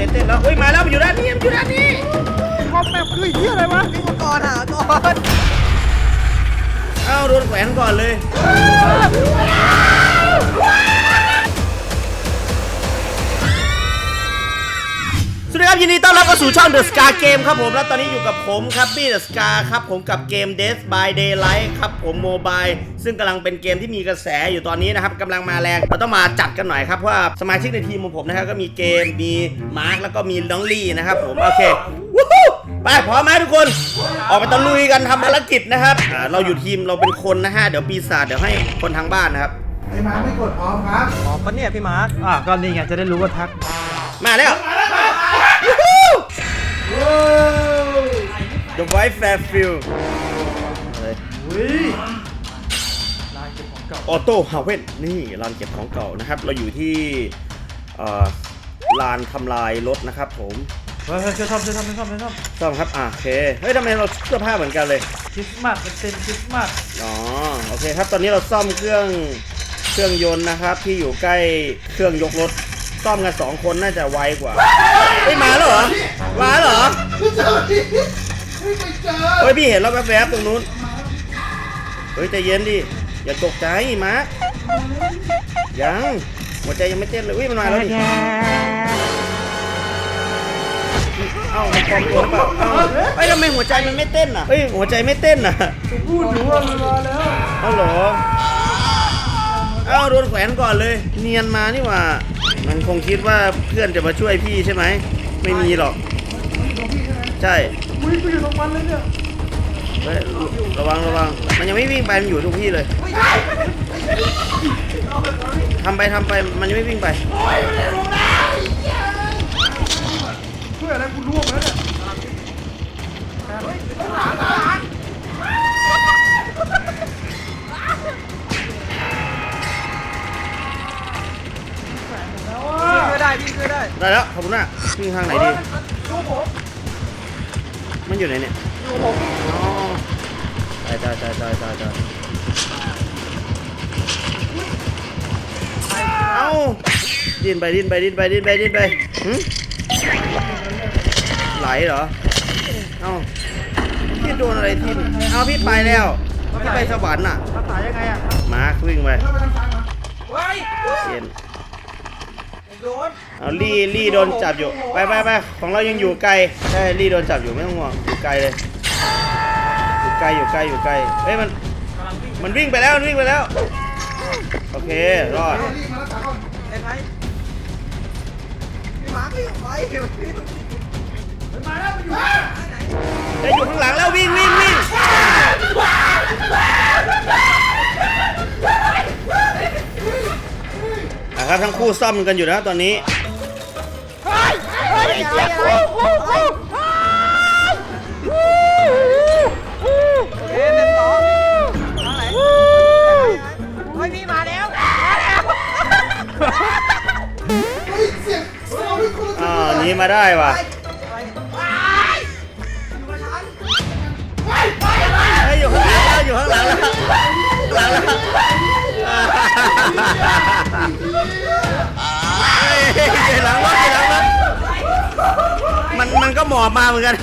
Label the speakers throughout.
Speaker 1: ใจเต้นแล้วเฮ้ยมาแล้วมันอยู่ด้านนี้มันอยู่ด้านนี้
Speaker 2: คอมแมปคือไอ้เหี้ยอะไรวะ
Speaker 3: นี่มังกรหาก่อน
Speaker 1: เอ้าโดนแขวนก่อนเลย สวัสดีครับยินดีต้อนรับเข้าสู่ช่อง The Scar Game ครับผมและตอนนี้อยู่กับผมครับบี้ The Scar ครับผมกับเกม Death by Daylight ครับผมโมบายซึ่งกำลังเป็นเกมที่มีกระแสอยู่ตอนนี้นะครับกำลังมาแรงเราต้องมาจัดกันหน่อยครับเพราะว่าสมาชิกในทีมของผมนะครับก็มีเกมมีมาร์คแล้วก็มีน้องลี่นะครับผมโอเควู้ฮู้ไปพร้อมไหมทุกคน ออกไปตะลุยกันทำภารกิจนะครับอ่าเราอยู่ทีมเราเป็นคนนะฮะเดี๋ยวปีศาจเดี๋ยวให้คนทางบ้านนะครับ
Speaker 2: ไอ้มาไม่กดออฟครับ
Speaker 3: หอมปะเนี่ยพี่มาร์ค
Speaker 2: อะก็นี่ไงจะได้รู้ว่าทัก
Speaker 1: มาแล้ว The White Fairfield
Speaker 2: อุ้ย
Speaker 1: ออโต้ฮาวเวนนี่ลานเก็บของเก่านะครับ เราอยู่ที่เอ่อลานทำลายรถนะครับผม
Speaker 2: เฮ้ยช่วยทำช่วยทำช่วยทำช่วยท
Speaker 1: ซ่อมครับอะโอเคเฮ้ยทำไมเราเสื้อผ้าเหมือนกันเลยำ
Speaker 2: คริสต์มาสเป็นเต็นคริสต์มาส
Speaker 1: อ๋อโอเคครับตอนนี้เราซ่อมเครื่องเครื่องยนต์นะครับ ที่อยู่ใกล้เครื่องยกรถซ่อมกันสองคนน่าจะไวกว่าเฮ้ยมาแล้วเหรอมา แล้วเหรอเฮ้ยพี่เห็นแล้วแวบๆตรงนู้น เฮ้ยใจเย็นดิ อย่าตกใจมาร์คยังหัวใจยังไม่เต้นเลยอุ้ยมันมาแล้วดิเอ้ามันปลอมตัวหรือเปล่าเอ้าเฮ้ยทำไมหัวใจมันไม่เต้นอะเฮ้ยหัวใจไม่เต้นอะ
Speaker 2: พูดอยู่ว่ามันมาแล้ว
Speaker 1: เอาเหรอเอาโดนแขวนก่อนเลย เนียนมานี่หว่า มันคงคิดว่าเพื่อนจะมาช่วยพี่ใช่ไหม ไม่มีหรอก ใช่
Speaker 2: อุ้ยกูอยู่ตรงมันเลยเนี่ย
Speaker 1: เฮ้ยระวังระวัง มันยังไม่วิ่งไปมันอยู่ทุกที่เลยทำไปทำไปมันยังไม่วิ่งไป
Speaker 2: ช่วยอะไรกูร่วงแล้วเนี่ย
Speaker 3: ช่วยได้พี่ช่วยได้
Speaker 1: ได้แล้วขอบคุณนะวิ่งทางไหนดี มันอยู่ไหนเนี่ยอ๋อตายตายตายตายตายตายเอ้าดิ้นไปดิ้นไปดิ้นไปดิ้นไปดิ้นไปหึไหลเหรอ เอ้าพี่โดนอะไรทิ่มเอ้าพี่ไปแล้วพี่ไปสวรรค์น่ะ
Speaker 2: รักษายังไงอะ
Speaker 1: มาร์ควิ่งไป
Speaker 3: ไว้
Speaker 1: เซียน
Speaker 3: โดน
Speaker 1: เอาลี่ลี่โดนจับอยู่ ไปไปไปของเรายังอยู่ไกลใช่ลี่โดนจับอยู่ไม่ต้องห่วงอยู่ไกลเลย อยู่ไกลอยู่ไกลอยู่ไกลเฮ้ยมันมันวิ่งไปแล้วมันวิ่งไปแล้ว โอเครอด
Speaker 3: ไอ้ไพ่พี่มาร์คพี่ไปเดี๋ยวพี่
Speaker 1: เฮ้ยอยู่ข้างหลังแล้ววิ่งวิ่งวิ่ง อะครับทั้งคู่ซ่อมกันอยู่นะตอนนี้
Speaker 3: เอ๊ะเป็นต่อทางไหนเฮ้ยพี่มาแล้วมาแล้ว
Speaker 1: อ่าหนี้มาได้ว่ะเฮ้ยอยู่ข้างหลังแล้วอยู่ข้างหลังแล้วหลังแล้ว เฮ้ยหลังรถหลังรถมันมันก็หมอบมาเหมือนกัน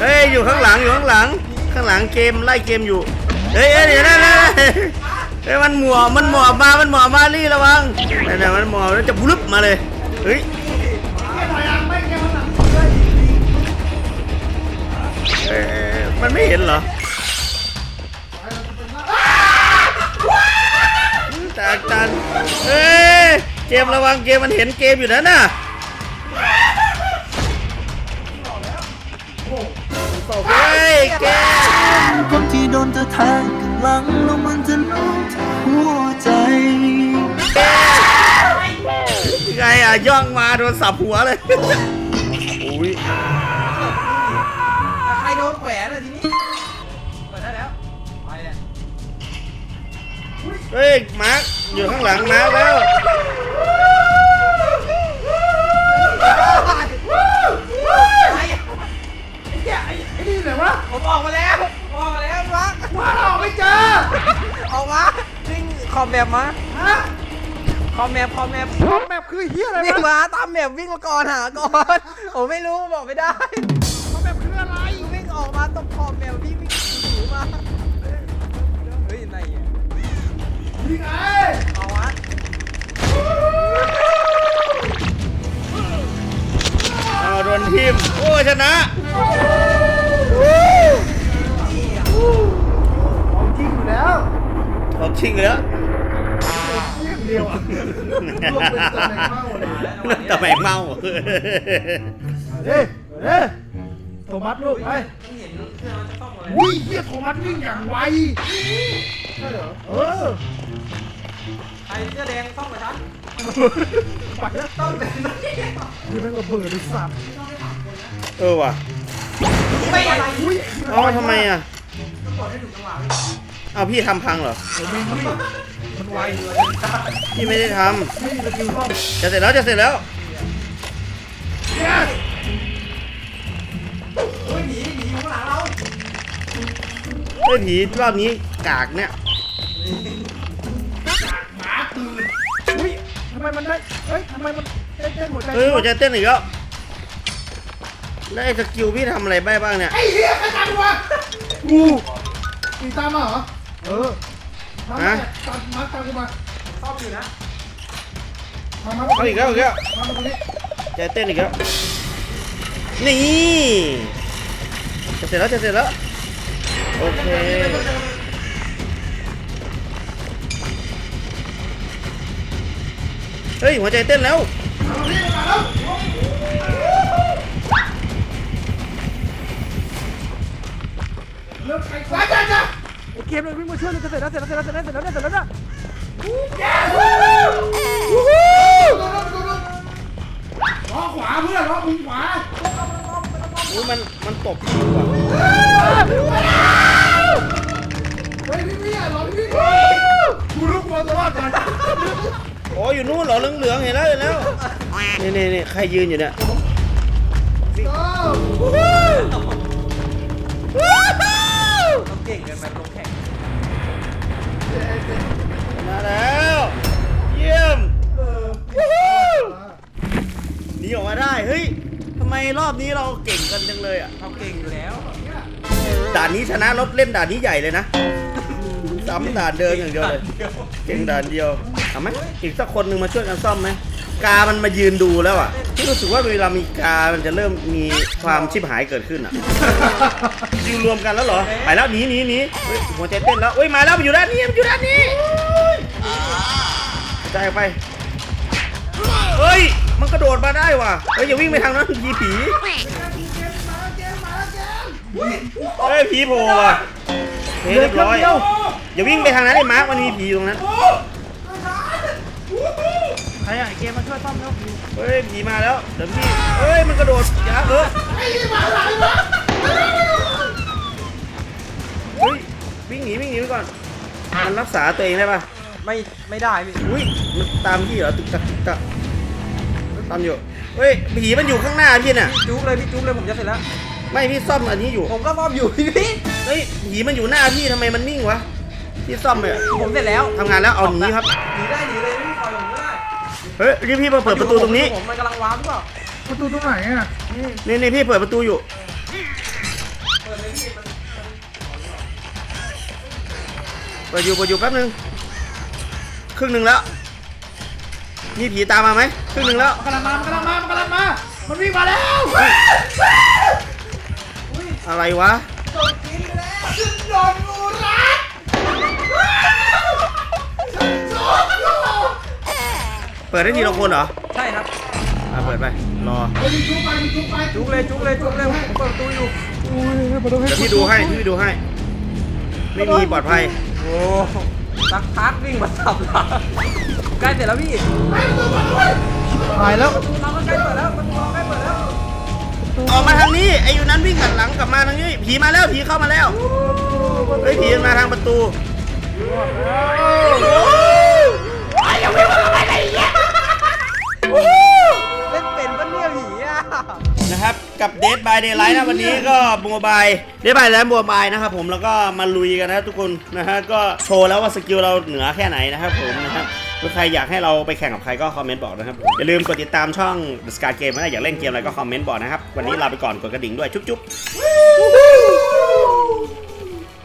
Speaker 1: เฮ้ยอยู่ข้างหลังอยู่ข้างหลัง ข้างหลังเกมไล่เกมอยู่ เฮ้ยเฮ้ยเดี๋ยวนะนะเฮ้ยมันหมอบมันหมอบมา มันหมอบมาลี่ระวังนั่นน่ะมันหมอบแล้วจะพลุบมาเลย เฮ้ย นไม่เห็นเหรอตากจันเฮ้ยเกมระวังเกมมันเห็นเกมอยู่นั่นน่ะเฮ้ยเกม
Speaker 4: คนที่โดนเธอแทงข้างหลังแล้วมันจะรู้หัวใจ
Speaker 1: ไงอะย่องมาโดนสับหัวเลยอุ้ย
Speaker 3: เฮ้
Speaker 1: ยมาร์คอยู่ข้างหลังมาร์คแล้ว
Speaker 2: ไอ้นี่ไหนวะ
Speaker 3: ผมออกมาแล้วผมออกมาแล้วพี่มาร์ค
Speaker 2: ว่าเราไม่เจอ
Speaker 3: อมแบบมา
Speaker 2: ฮะ
Speaker 3: คอมแมปคอมแมป
Speaker 2: คอมแมปคือเฮียอะไร
Speaker 3: วิ่ง
Speaker 2: วะ
Speaker 3: มาตามแมปวิ่งมาก่อนหาก่อนผมไม่รู้บอกไม่ได้
Speaker 2: คอมแมปคืออะไร
Speaker 3: วิ่งออกมาตรงคอมแมปพี่วิ่งถือมาเฮ้ยไหนอะ เอา
Speaker 1: โดนทีมโอ้ชนะ
Speaker 2: ของจริงอยู่แล้ว
Speaker 1: ออกชิงแล้ว
Speaker 2: เยี่ยมเดียวอะลงเป็นตำแหน่งเมาเลย
Speaker 1: ทำไมเมา
Speaker 2: เฮ้ยเฮ้ยโทมัสลูกไปวิ่งเฮียโทมัสวิ่งอย่างไว ใช่เหรอเออ
Speaker 3: ไอ้เสื้อแดงซ่อมกับฉัน
Speaker 2: ไปแล้วต้องเป็นคือแม่งระเบิดไอ้สัตว์
Speaker 1: เออว่ะ
Speaker 3: ไม่อะไร
Speaker 2: อุ้ย
Speaker 1: เอาทำไมอะเอาพี่ทำพังเหรอ
Speaker 2: ไอ้แม่งวิ่งมันไวเลย
Speaker 1: พี่ไม่ได้ท
Speaker 2: ไม่มีสกิลซ่อมำ
Speaker 1: จะเสร็จแล้วจะเสร็จแล้ว
Speaker 3: เฮ้ยหนีหนีอยู่ข้างหลังเรา
Speaker 1: เฮ้ยผีรอบนี้กากเนี่ย
Speaker 2: หมาตื่นอุ้ยทำไมมันได้เฮ้ยทำไมมันเต้นเต้นหัวใจ
Speaker 1: เฮ้ยหัวใจเต้นอีกแล้วแล้วไอ้สกิลพี่ทำอะไรไปบ้างเนี่ย
Speaker 2: ไอ้เหี้ยใครตามกูวะกูตีตามมาเหรอ เออมามาตามมาตามกูมา
Speaker 3: ซ่อมอยู่นะ
Speaker 2: มามา
Speaker 1: เอาอีกแล้วอีกแล้ว
Speaker 2: มามาตรงนี้
Speaker 1: ใจเต้นอีกแล้ว นี่จะเสร็จแล้วจะเสร็จแล้ว โอเค เฮ้ยหัวใจเต้นแล้ว
Speaker 2: มาตรงนี้มาแล้วเริ่มไปจ้าจ้าจ้าไอ้เกมเลยวิ่งมาช่วยเลยจะเสร็จแล้วเสร็จแล้วเสร็จแล้วเสร็จแล้วเสร็จแล้วเสร็จแล้วนะล้อขวาเพื่อนล้อมุมขวา
Speaker 1: อุ้ยมันมันตบพี่ว่ะ
Speaker 2: เฮ้ยพี่พี่อะล้อพี่พี่กูรู้กลัวตัวรอดก่อน
Speaker 1: โอ้อยู่นู่นเหรอเหลืองๆเห็นแล้วเห็นแล้วนี่นี่นี่ใครยืนอยู่เนี่ย
Speaker 3: ต้องเก่งเกินไปลงแข่ง
Speaker 1: มาแล้ว เยี่ยมหนีออกมาได้เฮ้ยทำไมรอบนี้เราเก่งกันจังเลยอะ
Speaker 3: เขาเก่งอยู่แล้ว
Speaker 1: ด่านนี้ชนะรถเล่นด่านนี้ใหญ่เลยนะ ซ้ำด่านเดิมอย่างเดียวเลยเก่งด่านเดียวเอาไหมอีกสักคนหนึ่งมาช่วยกันซ่อมไหมกา มันมายืนดูแล้วอะที่รู้สึกว่าเวลามีกา มันจะเริ่มมีความชิบหายเกิดขึ้นอะยืนรวมกันแล้วเหรอ ไปแล้วหนีหนีหนีเฮ้ยหัวใจเต้นแล้วเฮ้ย มาแล้วมันอยู่ด้านนี้มันอยู่ด้านนี้กระจายออกไป เฮ้ย มันกระโดดมาได้ว่ะ เฮ้ยอย่าวิ่งไปทางนั้นผีผีเฮ้ยผีโผล่ว่ะเฮ้ยเรียบร้อย อย่าวิ่งไปทางนั้นไอ้มาร์คมันมีผีตรงนั้น
Speaker 2: ใครอะเกมมาช่วยซ่อมแล้ว
Speaker 1: เฮ้ยผีมาแล้วเดี๋ยวพี่เฮ้ยมันกระโดดอย่าเออเฮ้ยวิ่งหนีวิ่งหนีไปก่อนมันรักษาตัวเองได้ปะ
Speaker 3: ไม่ไม่ได้พี่
Speaker 1: อุ้ยมันตามพี่เหรอตึกตักตึกตักตามอยู่เฮ้ยผีมันอยู่ข้างหน้าพี่น่ะ
Speaker 3: พี่จุ๊บเลยพี่จุ๊บเลยผมจะเสร็จแล้ว
Speaker 1: ไม่พี่ซ่อมอันนี้อยู่
Speaker 3: ผมก็ซ่อมอยู่พี่พี่
Speaker 1: เฮ้ยผีมันอยู่หน้าพี่ทำไมมันนิ่งวะ พี่ซ่อมเลยอะ
Speaker 3: ผมเสร็จแล้ว
Speaker 1: ทำงานแล้วเอาหนีครับ
Speaker 3: หนีได้หนีเลยไม่ปล่อยผมไม่ได้
Speaker 1: เฮ้ยนี่พี่มาเปิดประตูตรงนี้
Speaker 3: ผมมันกำลังว้าวหรือเปล่า
Speaker 2: ประตูตรงไหนอะนี่
Speaker 1: นี่นี่พี่เปิดประตูอยู่
Speaker 3: เปิดเลยพี่มัน
Speaker 1: เปิดอยู่เปิดอยู่แป๊บนึงครึ่งหนึ่งแล้วมีผีตามมาไหมครึ่งหนึ่งแล้ว
Speaker 2: มันกำลังมามันกำลังมามันกำลังมามันวิ่งมาแล้ว
Speaker 1: อะไรวะ เปิดได้ทีละคนเหรอ
Speaker 3: ใช่ครับ
Speaker 1: อะเปิดไป รอ
Speaker 2: ไปยิงจุ๊บไปยิงจุ๊บไป
Speaker 3: จุ๊บเลยจุ๊บเลยจุ๊บเลยผมเปิดประตูอยู่
Speaker 2: อุ้ยประตูให้
Speaker 1: เดี๋ยวพี่ดูให้พี่ดูให้ ไม่มีปลอดภัย
Speaker 3: โอ้สักพักวิ่งมาสับหลังใกล้เสร็จแล้วพี่
Speaker 2: หายแล้ว
Speaker 3: ประตูเราก็ใกล้เปิดแล้วประตูเราใกล้เปิดแล้ว
Speaker 1: ออกมาทางนี้ไอ้อยู่นั้นวิ่งหันหลังกลับมาทางนี้ผีมาแล้วผีเข้ามาแล้วเฮ้ยผีมันมาทางประตู
Speaker 3: เล่นเป็น
Speaker 1: กับ Dead by Daylight นะวันนี้ก็บัวบาย Dead by Daylight โมบายนะครับผมแล้วก็มาลุยกันนะทุกคนนะฮะก็โชว์แล้วว่าสกิลเราเหนือแค่ไหนนะครับผมนะครับถ้าใครอยากให้เราไปแข่งกับใครก็คอมเมนต์บอกนะครับอย่าลืมกดติดตามช่อง The Scar Game นะอยากเล่นเกมอะไรก็คอมเมนต์บอกนะครับวันนี้ลาไปก่อนกดกระดิ่งด้วยจุ๊บๆ